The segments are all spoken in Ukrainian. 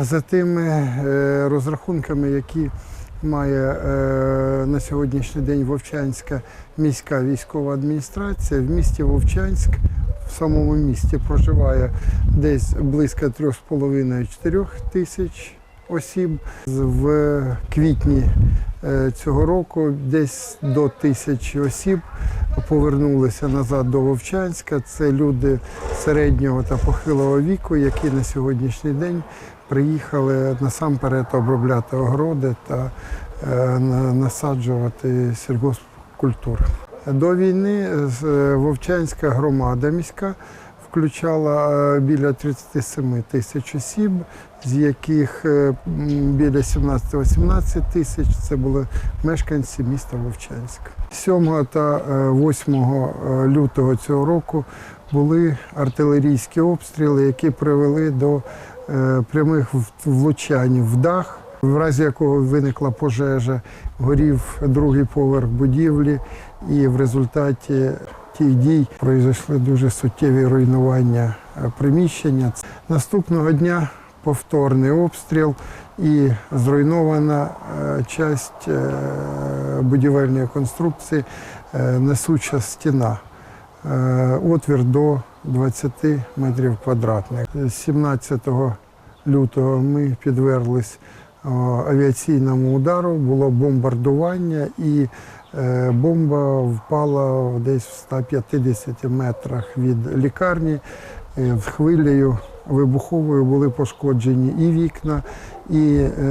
За тими е, розрахунками, які має е, на сьогоднішній день Вовчанська міська військова адміністрація, в місті Вовчанськ, в самому місті проживає десь близько 3,5-4 тисяч осіб. В квітні цього року десь до тисячі осіб повернулися назад до Вовчанська. Це люди середнього та похилого віку, які на сьогоднішній день приїхали насамперед обробляти огороди та е, насаджувати сільгоспкультури. До війни е, Вовчанська громада міська включала е, біля 37 тисяч осіб, з яких е, біля 17-18 тисяч це були мешканці міста Вовчанська. 7 та е, 8 лютого цього року були артилерійські обстріли, які привели до е, прямих влучань в дах, в разі якого виникла пожежа, горів другий поверх будівлі, і в результаті тих дій пройшли дуже суттєві руйнування е, приміщення. Наступного дня повторний обстріл і зруйнована е, часть е, будівельної конструкції, несуча стіна. Отвір до 20 метрів квадратних. 17 лютого ми підверглись авіаційному удару, було бомбардування і е, бомба впала десь в 150 метрах від лікарні. Е, Хвилею вибуховою були пошкоджені і вікна, і е,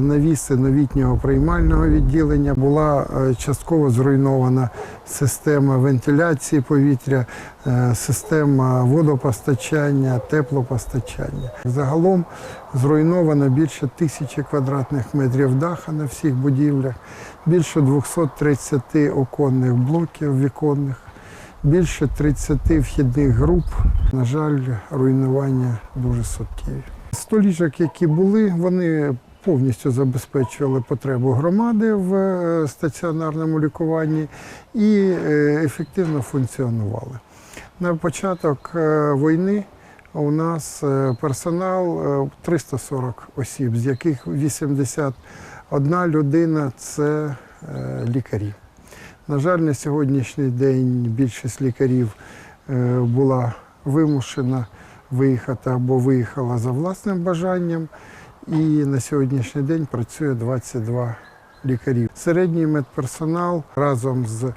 навіси новітнього приймального відділення. Була е, частково зруйнована система вентиляції повітря, е, система водопостачання, теплопостачання. Загалом зруйновано більше тисячі квадратних метрів даха на всіх будівлях, більше 230 оконних блоків віконних, більше 30 вхідних груп. На жаль, руйнування дуже суттєві. Сто ліжок, які були, вони повністю забезпечували потребу громади в е, стаціонарному лікуванні і е, ефективно функціонували. На початок е, війни у нас персонал е, 340 осіб, з яких 81 людина це лікарі. На жаль, на сьогоднішній день більшість лікарів е, була вимушена виїхати або виїхала за власним бажанням. І на сьогоднішній день працює 22 лікарів. Середній медперсонал разом з е,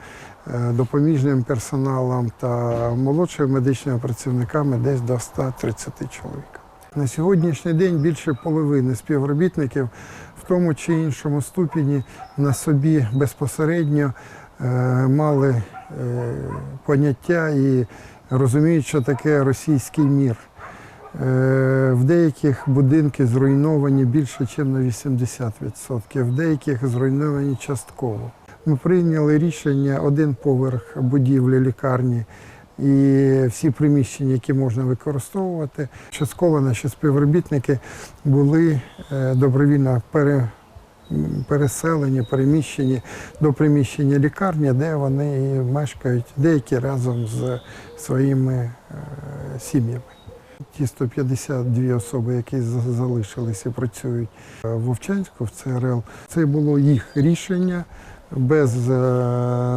допоміжним персоналом та молодшими медичними працівниками десь до 130 чоловік. На сьогоднішній день більше половини співробітників в тому чи іншому ступені на собі безпосередньо мали е, поняття і розуміють, що таке російський мір. Е, В деяких будинки зруйновані більше, ніж на 80%, в деяких зруйновані частково. Ми прийняли рішення один поверх будівлі лікарні і всі приміщення, які можна використовувати. Частково наші співробітники були е, добровільно пере, переселені, переміщені до приміщення лікарні, де вони мешкають, деякі разом з своїми е, сім'ями. Ті 152 особи, які за- залишилися працюють е, в Вовчанську, в ЦРЛ, це було їх рішення без е,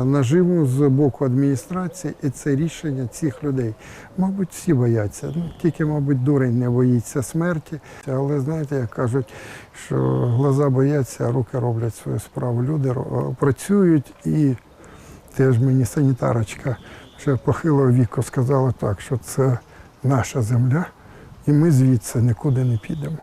наживу з боку адміністрації, і це рішення цих людей. Мабуть, всі бояться. Ну, тільки, мабуть, дурень не боїться смерті. Але знаєте, як кажуть, що глаза бояться, а руки роблять свою справу. Люди працюють і теж мені санітарочка ще похилого віку сказала так, що це наша земля, і ми звідси нікуди не підемо.